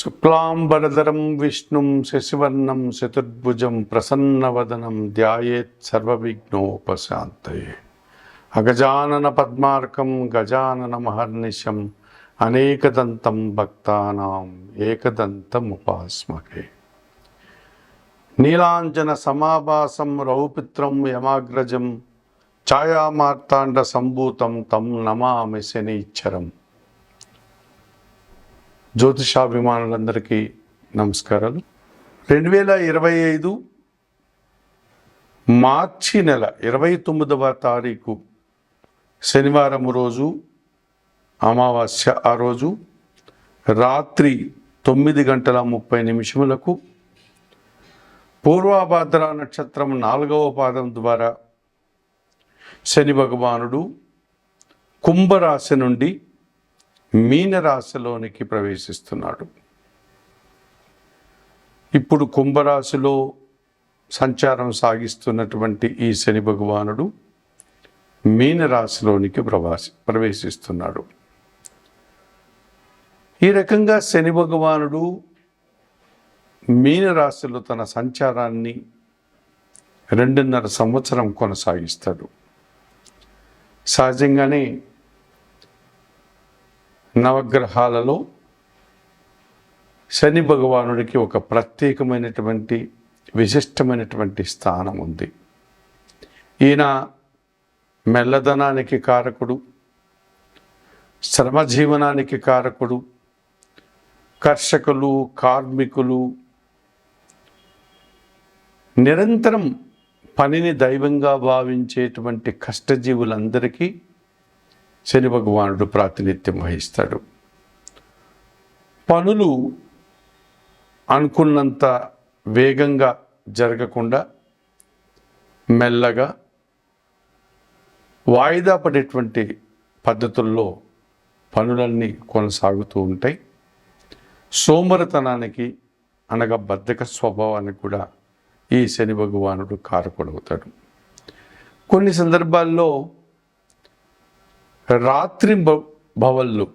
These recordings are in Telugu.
శుక్లాంబరధరం విష్ణుం శశివర్ణం చతుర్భుజం ప్రసన్నవదనం ధ్యాయేత్ సర్వవిఘ్నోపశాంతయే. అగజానన పద్మార్కం గజానన మహర్నిశం అనేకదంతం భక్తానాం ఏకదంతముపాస్మకే నీలాంజన సమాభాసం రౌపిత్రం యమాగ్రజం ఛాయామార్తాండ సంభూతం తం నమామి శనిచ్చరం. జ్యోతిషాభిమానులందరికీ నమస్కారాలు. రెండు వేల ఇరవై ఐదు మార్చి నెల ఇరవై తొమ్మిదవ తారీఖు శనివారం రోజు అమావాస్య ఆ రోజు రాత్రి తొమ్మిది గంటల ముప్పై నిమిషములకు పూర్వాభాద్ర నక్షత్రం నాలుగవ పాదం ద్వారా శని భగవానుడు కుంభరాశి నుండి మీనరాశిలోనికి ప్రవేశిస్తున్నాడు. ఇప్పుడు కుంభరాశిలో సంచారం సాగిస్తున్నటువంటి ఈ శని భగవానుడు మీనరాశిలోనికి ప్రవాసి ప్రవేశిస్తున్నాడు. ఈ రకంగా శని భగవానుడు మీనరాశిలో తన సంచారాన్ని రెండున్నర సంవత్సరం కొనసాగిస్తాడు. సహజంగానే నవగ్రహాలలో శని భగవానుడికి ఒక ప్రత్యేకమైనటువంటి విశిష్టమైనటువంటి స్థానం ఉంది. ఈయన మెల్లదనానికి కారకుడు శ్రమజీవనానికి కారకుడు కర్షకులు కార్మికులు నిరంతరం పనిని దైవంగా భావించేటువంటి కష్టజీవులందరికీ శని భగవానుడు ప్రాతినిధ్యం వహిస్తాడు. పనులు అనుకున్నంత వేగంగా జరగకుండా మెల్లగా వాయిదా పడేటువంటి పద్ధతుల్లో పనులన్నీ కొనసాగుతూ ఉంటాయి. సోమరతనానికి అనగా బద్ధక స్వభావానికి కూడా ఈ శని భగవానుడు కారకుడవుతాడు. కొన్ని సందర్భాల్లో రాత్రి భ- భవళ్ళు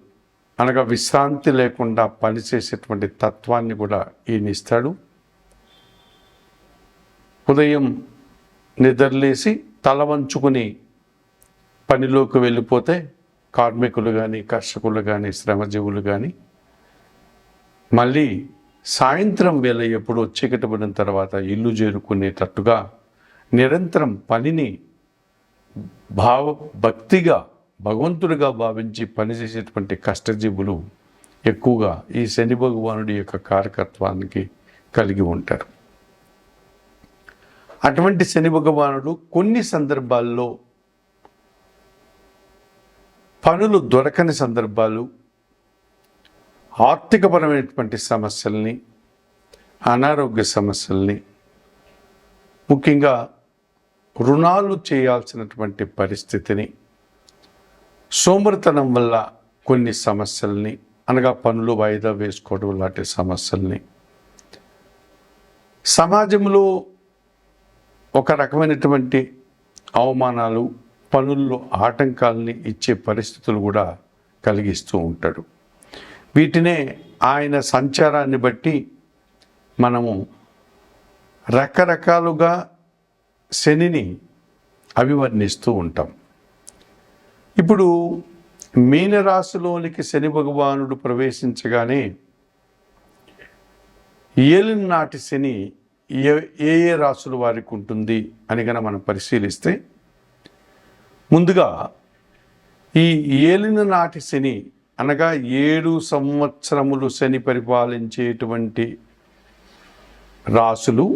అనగా విశ్రాంతి లేకుండా పనిచేసేటువంటి తత్వాన్ని కూడా ఈయన ఇస్తాడు. ఉదయం నిద్రలేసి తల వంచుకుని పనిలోకి వెళ్ళిపోతే కార్మికులు కానీ కర్షకులు కానీ శ్రమజీవులు కానీ మళ్ళీ సాయంత్రం వేళ ఎప్పుడు చీకటి పడిన తర్వాత ఇల్లు చేరుకునేటట్టుగా నిరంతరం పనిని భావ భక్తిగా భగవంతుడిగా భావించి పనిచేసేటువంటి కష్టజీవులు ఎక్కువగా ఈ శని భగవానుడి యొక్క కారకత్వానికి కలిగి ఉంటారు. అటువంటి శని భగవానుడు కొన్ని సందర్భాల్లో పనులు దొరకని సందర్భాలు ఆర్థికపరమైనటువంటి సమస్యల్ని అనారోగ్య సమస్యల్ని ముఖ్యంగా రుణాలు చేయాల్సినటువంటి పరిస్థితిని సోమరితనం వల్ల కొన్ని సమస్యల్ని అనగా పనులు వాయిదా వేసుకోవడం లాంటి సమస్యల్ని. సమాజంలో ఒక రకమైనటువంటి అవమానాలు పనుల్లో ఆటంకాలని ఇచ్చే పరిస్థితులు కూడా కలిగిస్తూ ఉంటాడు వీటినే ఆయన సంచారాన్ని బట్టి మనము రకరకాలుగా శనిని అభివర్ణిస్తూ ఉంటాం. ఇప్పుడు మీనరాశిలోనికి శని భగవానుడు ప్రవేశించగానే ఏలిన నాటి శని ఏ ఏ ఏ వారికి ఉంటుంది అని కనుక మనం పరిశీలిస్తే ముందుగా ఈ ఏలిన నాటి శని అనగా ఏడు సంవత్సరములు శని పరిపాలించేటువంటి రాసులు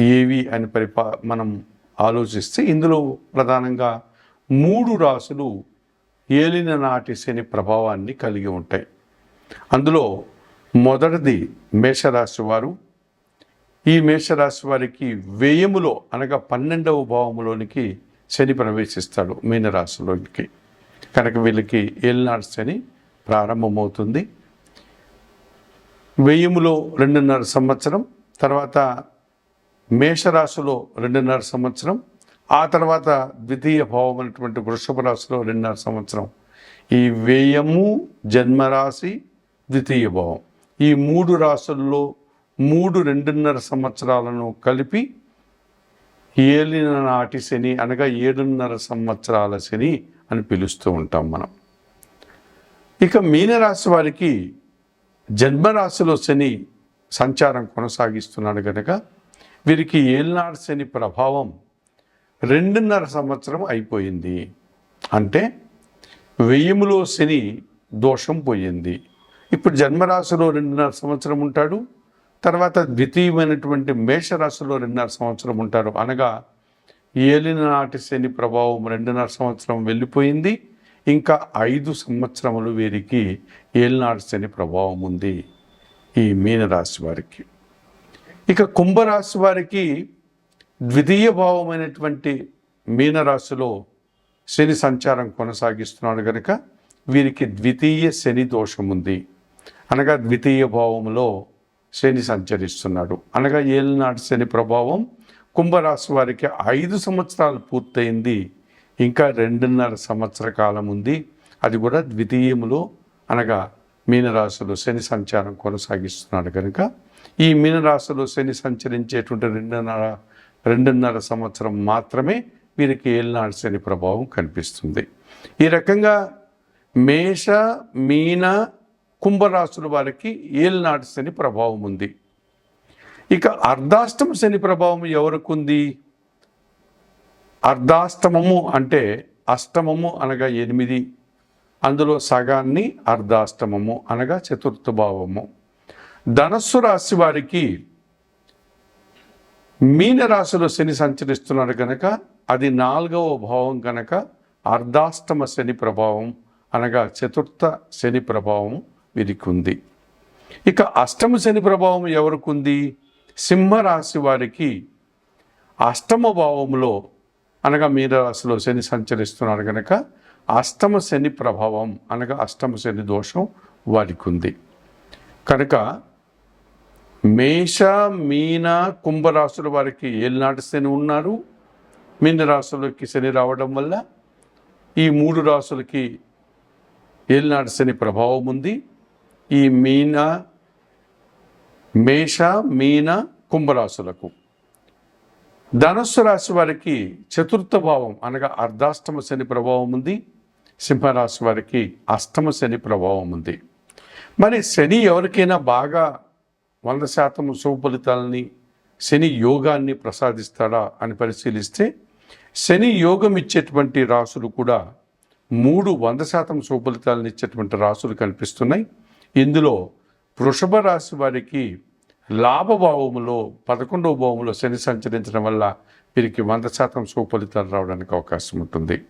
ఏవి అని పరిపా మనం ఆలోచిస్తే ఇందులో ప్రధానంగా మూడు రాసులు ఏలిన నాటి శని ప్రభావాన్ని కలిగి ఉంటాయి. అందులో మొదటిది మేషరాశి వారు. ఈ మేషరాశి వారికి వ్యయములో అనగా పన్నెండవ భావములోనికి శని ప్రవేశిస్తాడు మీనరాశిలోనికి. కనుక వీళ్ళకి ఏలినాడు శని ప్రారంభమవుతుంది. వెయ్యిములో రెండున్నర సంవత్సరం తర్వాత మేషరాశిలో రెండున్నర సంవత్సరం ఆ తర్వాత ద్వితీయ భావం అనేటువంటి వృషభ రాశిలో రెండున్నర సంవత్సరం. ఈ వ్యయము జన్మరాశి ద్వితీయ భావం. ఈ మూడు రాసుల్లో మూడు రెండున్నర సంవత్సరాలను కలిపి ఏలిన నాటి శని అనగా ఏడున్నర సంవత్సరాల శని అని పిలుస్తూ ఉంటాం మనం. ఇక మీనరాశి వారికి జన్మరాశిలో శని సంచారం కొనసాగిస్తున్నాడు కనుక వీరికి ఏలినాడు శని ప్రభావం రెండున్నర సంవత్సరం అయిపోయింది. అంటే వెయ్యములో శని దోషం పోయింది. ఇప్పుడు జన్మరాశిలో రెండున్నర సంవత్సరం ఉంటాడు. తర్వాత ద్వితీయమైనటువంటి మేషరాశిలో రెండున్నర సంవత్సరం ఉంటారు. అనగా ఏలిన నాటి శని ప్రభావం రెండున్నర సంవత్సరం వెళ్ళిపోయింది. ఇంకా ఐదు సంవత్సరములు వీరికి ఏలినాటి శని ప్రభావం ఉంది. ఈ మీనరాశి వారికి. ఇక కుంభరాశి వారికి ద్వితీయ భావమైనటువంటి మీనరాశిలో శని సంచారం కొనసాగిస్తున్నాడు కనుక వీరికి ద్వితీయ శని దోషం ఉంది. అనగా ద్వితీయ భావంలో శని సంచరిస్తున్నాడు. అనగా ఏలినాటి శని ప్రభావం కుంభరాశి వారికి ఐదు సంవత్సరాలు పూర్తయింది. ఇంకా రెండున్నర సంవత్సర కాలం ఉంది. అది కూడా ద్వితీయములో అనగా మీనరాశిలో శని సంచారం కొనసాగిస్తున్నాడు కనుక ఈ మీనరాశిలో శని సంచరించేటువంటి రెండున్నర రెండున్నర సంవత్సరం మాత్రమే వీరికి ఏలినాడు శని ప్రభావం కనిపిస్తుంది. ఈ రకంగా మేష మీన కుంభరాశుల వారికి ఏలినాటి శని ప్రభావం ఉంది. ఇక అర్ధాష్టమ శని ప్రభావం ఎవరికి ఉంది అర్ధాష్టమము అంటే అష్టమము అనగా ఎనిమిది అందులో సగాన్ని అర్ధాష్టమము అనగా చతుర్థ భావము. ధనస్సు రాశి వారికి మీనరాశిలో శని సంచరిస్తున్నాడు కనుక అది నాలుగవ భావం కనుక అర్ధాష్టమ శని ప్రభావం అనగా చతుర్థ శని ప్రభావం వీరికి ఉంది ఇక అష్టమ శని ప్రభావం ఎవరికి ఉంది సింహరాశి వారికి అష్టమ భావంలో అనగా మీనరాశిలో శని సంచరిస్తున్నాడు కనుక అష్టమ శని ప్రభావం అనగా అష్టమ శని దోషం వారికి ఉంది కనుక మేష మీన కుంభరాశుల వారికి ఏలినాటి శని ఉన్నారు. మీన రాశులకి శని రావడం వల్ల ఈ మూడు రాశులకి ఏలినాటి శని ప్రభావం ఉంది. ఈ మీన మేష మీన కుంభరాశులకు. ధనుస్సు రాశి వారికి చతుర్థ భావం అనగా అర్ధాష్టమ శని ప్రభావం ఉంది. సింహరాశి వారికి అష్టమ శని ప్రభావం ఉంది. మరి శని ఎవరికైనా బాగా వంద శాతం శుభ ఫలితాలని శని యోగాన్ని ప్రసాదిస్తాడా అని పరిశీలిస్తే శని యోగం ఇచ్చేటువంటి రాసులు కూడా మూడు వంద శాతం శుభ ఫలితాలను ఇచ్చేటువంటి రాసులు కనిపిస్తున్నాయి. ఇందులో వృషభ రాశి వారికి లాభభావములో పదకొండవ భావంలో శని సంచరించడం వల్ల వీరికి వంద శాతం శుభ ఫలితాలు రావడానికి అవకాశం ఉంటుంది.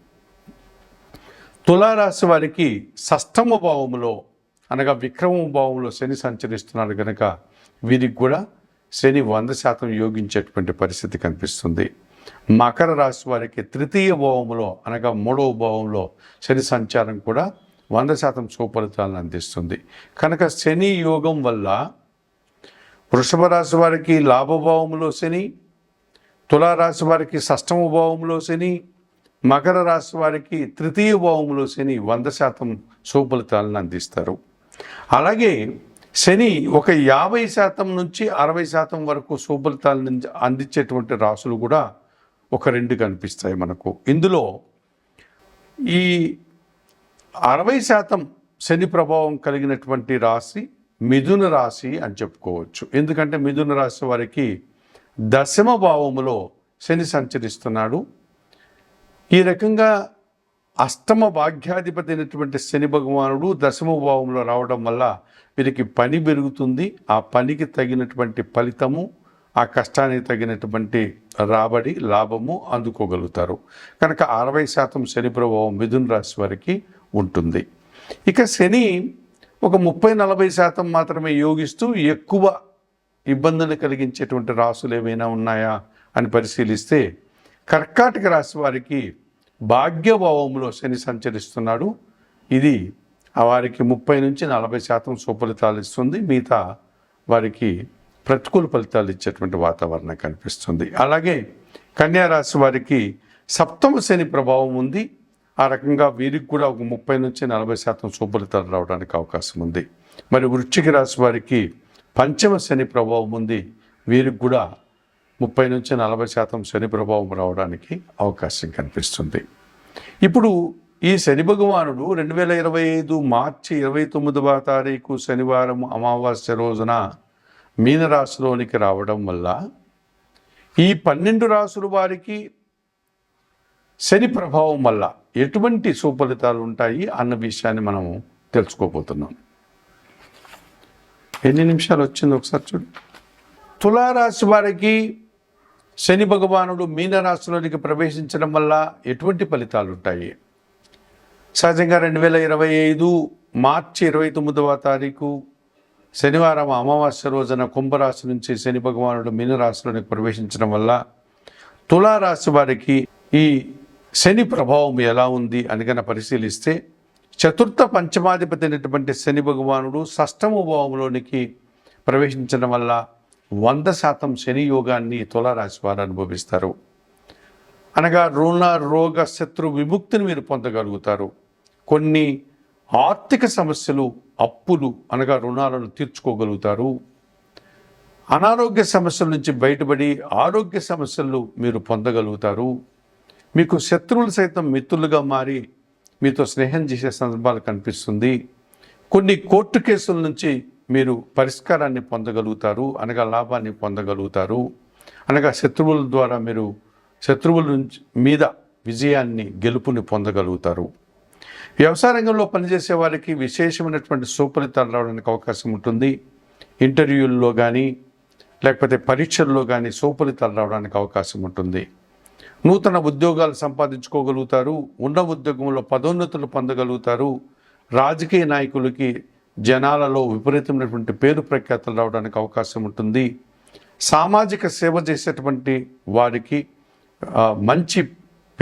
తులారాశి వారికి షష్టమ భావములో అనగా విక్రమ భావంలో శని సంచరిస్తున్నాడు కనుక వీరికి కూడా శని వంద శాతం యోగించేటువంటి పరిస్థితి కనిపిస్తుంది. మకర రాశి వారికి తృతీయ భావంలో అనగా మూడవ భావంలో శని సంచారం కూడా వంద శాతం సుఫలితాలను అందిస్తుంది. కనుక శని యోగం వల్ల వృషభ రాశి వారికి లాభభావంలో శని తులారాశి వారికి షష్టమ భావంలో శని మకర రాశి వారికి తృతీయ భావంలో శని వంద శాతం సుఫలితాలను అందిస్తారు. అలాగే శని ఒక యాభై శాతం నుంచి అరవై శాతం వరకు శుభలితాలను అందించేటువంటి రాసులు కూడా ఒక రెండు కనిపిస్తాయి మనకు. ఇందులో ఈ అరవై శాతం శని ప్రభావం కలిగినటువంటి రాశి మిథున రాశి అని చెప్పుకోవచ్చు. ఎందుకంటే మిథున రాశి వారికి దశమ భావములో శని సంచరిస్తున్నాడు. ఈ రకంగా అష్టమ భాగ్యాధిపతి అయినటువంటి శని భగవానుడు దశమ భావంలో రావడం వల్ల వీరికి పని పెరుగుతుంది. ఆ పనికి తగినటువంటి ఫలితము ఆ కష్టానికి తగినటువంటి రాబడి లాభము అందుకోగలుగుతారు. కనుక అరవై శాతం శని ప్రభావం మిథున రాశి వారికి ఉంటుంది. ఇక శని ఒక ముప్పై నలభై శాతం మాత్రమే యోగిస్తూ ఎక్కువ ఇబ్బందులు కలిగించేటువంటి రాసులు ఏమైనా ఉన్నాయా అని పరిశీలిస్తే కర్కాటక రాశి వారికి భాగ్యభావంలో శని సంచరిస్తున్నాడు. ఇది వారికి ముప్పై నుంచి నలభై శాతం సుఫలితాలు ఇస్తుంది. మిగతా వారికి ప్రతికూల ఫలితాలు ఇచ్చేటువంటి వాతావరణం కనిపిస్తుంది. అలాగే కన్యారాశి వారికి సప్తమ శని ప్రభావం ఉంది. ఆ రకంగా వీరికి కూడా ఒక ముప్పై నుంచి నలభై శాతం సుఫలితాలు రావడానికి అవకాశం ఉంది. మరి వృశ్చిక రాశి వారికి పంచమ శని ప్రభావం ఉంది. వీరికి కూడా ముప్పై నుంచి నలభై శాతం శని ప్రభావం రావడానికి అవకాశం కనిపిస్తుంది. ఇప్పుడు ఈ శని భగవానుడు రెండు వేల ఇరవై ఐదు మార్చి ఇరవై తొమ్మిదవ తారీఖు శనివారం అమావాస్య రోజున మీనరాశిలోనికి రావడం వల్ల ఈ పన్నెండు రాసుల వారికి శని ప్రభావం వల్ల ఎటువంటి సుఫలితాలు ఉంటాయి అన్న విషయాన్ని మనం తెలుసుకోబోతున్నాం. ఎన్ని నిమిషాలు వచ్చింది ఒకసారి చూడు. తులారాశి వారికి శని భగవానుడు మీనరాశిలోనికి ప్రవేశించడం వల్ల ఎటువంటి ఫలితాలు ఉంటాయి? సహజంగా రెండు వేల ఇరవై ఐదు మార్చి ఇరవై తొమ్మిదవ తారీఖు శనివారం అమావాస్య రోజున కుంభరాశి నుంచి శని భగవానుడు మీనరాశిలోనికి ప్రవేశించడం వల్ల తులారాశి వారికి ఈ శని ప్రభావం ఎలా ఉంది అని కనుక పరిశీలిస్తే చతుర్థ పంచమాధిపతి అయినటువంటి శని భగవానుడు షష్టమ భావంలోనికి ప్రవేశించడం వల్ల వంద శాతం శని యోగాన్ని తులారాశి వారు అనుభవిస్తారు. అనగా రుణ రోగ శత్రు విముక్తిని మీరు పొందగలుగుతారు. కొన్ని ఆర్థిక సమస్యలు అప్పులు అనగా రుణాలను తీర్చుకోగలుగుతారు. అనారోగ్య సమస్యల నుంచి బయటపడి ఆరోగ్య సమస్యలు మీరు పొందగలుగుతారు. మీకు శత్రువులు సైతం మిత్రులుగా మారి మీతో స్నేహం చేసే సందర్భాలు కనిపిస్తుంది. కొన్ని కోర్టు కేసుల నుంచి మీరు పరిష్కారాన్ని పొందగలుగుతారు అనగా లాభాన్ని పొందగలుగుతారు. అనగా శత్రువుల ద్వారా మీరు శత్రువుల నుంచి మీద విజయాన్ని గెలుపుని పొందగలుగుతారు. వ్యవసాయ రంగంలో పనిచేసే వారికి విశేషమైనటువంటి సుఫలితాలు రావడానికి అవకాశం ఉంటుంది. ఇంటర్వ్యూల్లో కానీ లేకపోతే పరీక్షల్లో కానీ సుఫలితాలు రావడానికి అవకాశం ఉంటుంది. నూతన ఉద్యోగాలు సంపాదించుకోగలుగుతారు. ఉన్న ఉద్యోగంలో పదోన్నతులు పొందగలుగుతారు. రాజకీయ నాయకులకి జనాలలో విపరీతమైనటువంటి పేరు ప్రఖ్యాతలు రావడానికి అవకాశం ఉంటుంది. సామాజిక సేవ చేసేటువంటి వారికి మంచి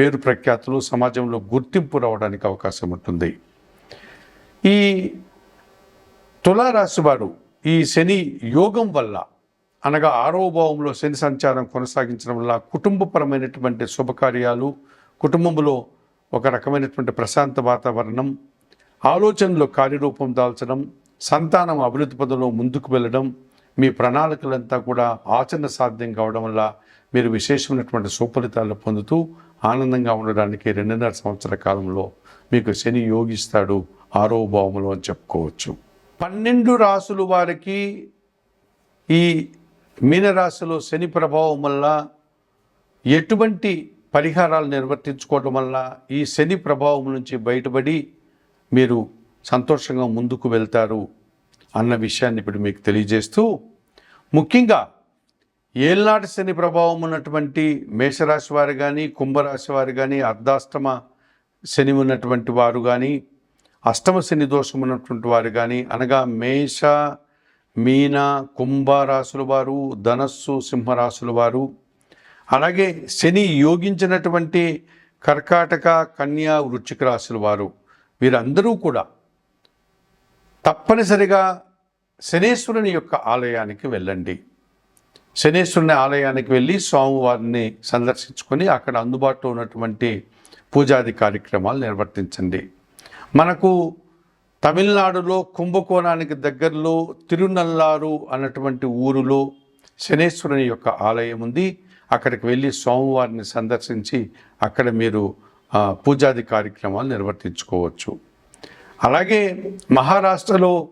పేరు ప్రఖ్యాతులు సమాజంలో గుర్తింపు రావడానికి అవకాశం ఉంటుంది. ఈ తులారాశి వారు ఈ శని యోగం వల్ల అనగా ఆరవ భావంలో శని సంచారం కొనసాగించడం వల్ల కుటుంబపరమైనటువంటి శుభకార్యాలు కుటుంబంలో ఒక రకమైనటువంటి ప్రశాంత వాతావరణం ఆలోచనలో కార్యరూపం దాల్చడం సంతానం అభివృద్ధి పదంలో ముందుకు వెళ్ళడం మీ ప్రణాళికలంతా కూడా ఆచరణ సాధ్యం కావడం వల్ల మీరు విశేషమైనటువంటి సుఫలితాలు పొందుతూ ఆనందంగా ఉండడానికి రెండున్నర సంవత్సర కాలంలో మీకు శని యోగిస్తాడు ఆరో భావములు అని చెప్పుకోవచ్చు. పన్నెండు రాసులు వారికి ఈ మీనరాశిలో శని ప్రభావం వల్ల ఎటువంటి పరిహారాలు నిర్వర్తించుకోవటం వల్ల ఈ శని ప్రభావం నుంచి బయటపడి మీరు సంతోషంగా ముందుకు వెళ్తారు అన్న విషయాన్ని ఇప్పుడు మీకు తెలియజేస్తూ ముఖ్యంగా ఏళ్ళనాటి శని ప్రభావం ఉన్నటువంటి మేషరాశి వారు కానీ కుంభరాశి వారు కానీ అర్ధాష్టమ శని ఉన్నటువంటి వారు కానీ అష్టమ శని దోషం ఉన్నటువంటి వారు కానీ అనగా మేష మీన కుంభ రాశుల వారు ధనస్సు సింహరాశుల వారు అలాగే శని యోగించినటువంటి కర్కాటక కన్యా వృచ్చిక రాశుల వారు వీరందరూ కూడా తప్పనిసరిగా శనేశ్వరుని యొక్క ఆలయానికి వెళ్ళండి. శనేశ్వరుని ఆలయానికి వెళ్ళి స్వామివారిని సందర్శించుకొని అక్కడ అందుబాటులో ఉన్నటువంటి పూజాది కార్యక్రమాలు నిర్వర్తించండి. మనకు తమిళనాడులో కుంభకోణానికి దగ్గరలో తిరునల్లారు అన్నటువంటి ఊరులో శనేశ్వరుని యొక్క ఆలయం ఉంది. అక్కడికి వెళ్ళి స్వామివారిని సందర్శించి అక్కడ మీరు పూజాది కార్యక్రమాలు నిర్వర్తించుకోవచ్చు. అలాగే మహారాష్ట్రలో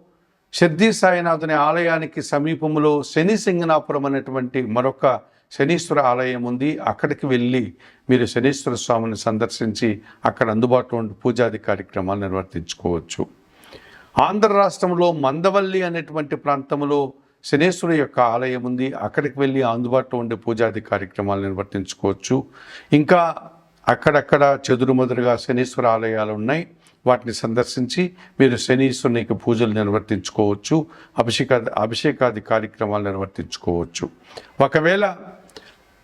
షిర్దీ సాయినాథుని ఆలయానికి సమీపంలో శని సింగనాపురం అనేటువంటి మరొక శనీశ్వర ఆలయం ఉంది. అక్కడికి వెళ్ళి మీరు శనీశ్వర స్వామిని సందర్శించి అక్కడ అందుబాటులో ఉండే పూజాది కార్యక్రమాలు నిర్వర్తించుకోవచ్చు. ఆంధ్ర రాష్ట్రంలో మందవల్లి అనేటువంటి ప్రాంతంలో శనేశ్వరు యొక్క ఆలయం ఉంది. అక్కడికి వెళ్ళి అందుబాటులో ఉండే పూజాది కార్యక్రమాలు నిర్వర్తించుకోవచ్చు. ఇంకా అక్కడక్కడ చెదురుమదురుగా శనీశ్వర ఆలయాలు ఉన్నాయి. వాటిని సందర్శించి మీరు శనీశ్వరునికి పూజలు నిర్వర్తించుకోవచ్చు అభిషేకా అభిషేకాది కార్యక్రమాలు నిర్వర్తించుకోవచ్చు. ఒకవేళ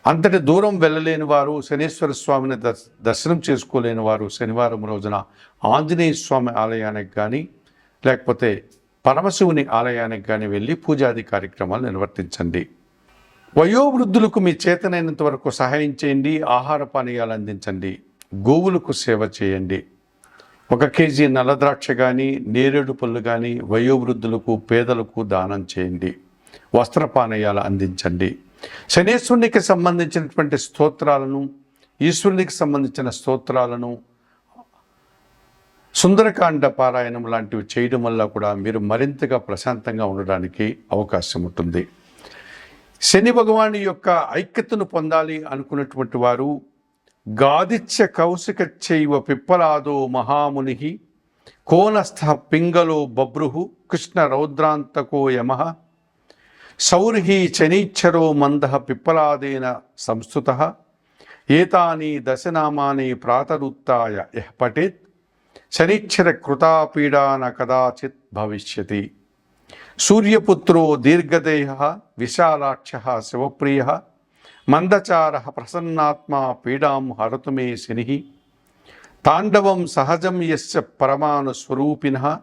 అంతటి దూరం వెళ్ళలేని వారు శనీశ్వర స్వామిని దర్శ దర్శనం చేసుకోలేని వారు శనివారం రోజున ఆంజనేయ స్వామి ఆలయానికి కానీ లేకపోతే పరమశివుని ఆలయానికి కానీ వెళ్ళి పూజాది కార్యక్రమాలు నిర్వర్తించండి. వయోవృద్ధులకు మీ చేతనైనంత వరకు సహాయం చేయండి ఆహార పానీయాలు అందించండి గోవులకు సేవ చేయండి. ఒక కేజీ నల్లద్రాక్ష కానీ నేరేడు పళ్ళు కానీ వయోవృద్ధులకు పేదలకు దానం చేయండి. వస్త్రపానీయాలు అందించండి. శనేశ్వరునికి సంబంధించినటువంటి స్తోత్రాలను ఈశ్వరునికి సంబంధించిన స్తోత్రాలను సుందరకాండ పారాయణం లాంటివి చేయడం వల్ల కూడా మీరు మరింతగా ప్రశాంతంగా ఉండడానికి అవకాశం ఉంటుంది. శని భగవాని యొక్క ఐక్యతను పొందాలి అనుకున్నటువంటి వారు గాదిత్య కౌశిక చైవ పిప్పలాదో మహాముని కోనస్థ పింగళో బభ్రు కృష్ణ రౌద్రాంతకో యమ సౌర్హి చనీచ్చరో మంద పిప్పలాదేన సంస్థుత ఏతాని దశనామాని ప్రాతరుత్తాయ యః పఠేత్ శనిచ్చర కృతాపీడాన కదాచిత్ భవిష్యతి. సూర్యపుత్రో దీర్ఘదేహ విశాలాక్ష శివప్రియ మందచార ప్రసన్నాత్మా పీడాం హరతు మే శని. తాండవం సహజం యస్య పరమాను స్వరూపిన.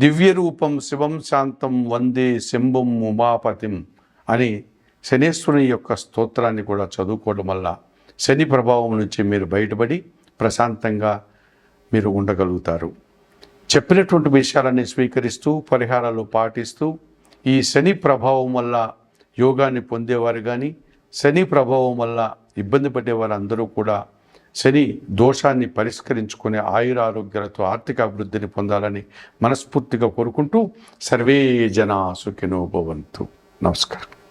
దివ్యరూపం శివం శాంతం వందే శంభుం ఉమాపతిం అని శనేశ్వరుని యొక్క స్తోత్రాన్ని కూడా చదువుకోవడం వల్ల శని ప్రభావం నుంచి మీరు బయటపడి ప్రశాంతంగా మీరు ఉండగలుగుతారు. చెప్పినటువంటి విషయాలన్నీ స్వీకరిస్తూ పరిహారాలు పాటిస్తూ ఈ శని ప్రభావం వల్ల యోగాన్ని పొందేవారు కానీ శని ప్రభావం వల్ల ఇబ్బంది పడే వారందరూ కూడా శని దోషాన్ని పరిష్కరించుకునే ఆయుర ఆరోగ్యాలతో ఆర్థిక అభివృద్ధిని పొందాలని మనస్ఫూర్తిగా కోరుకుంటూ సర్వే జనా సుఖినో భవంతు. నమస్కారం.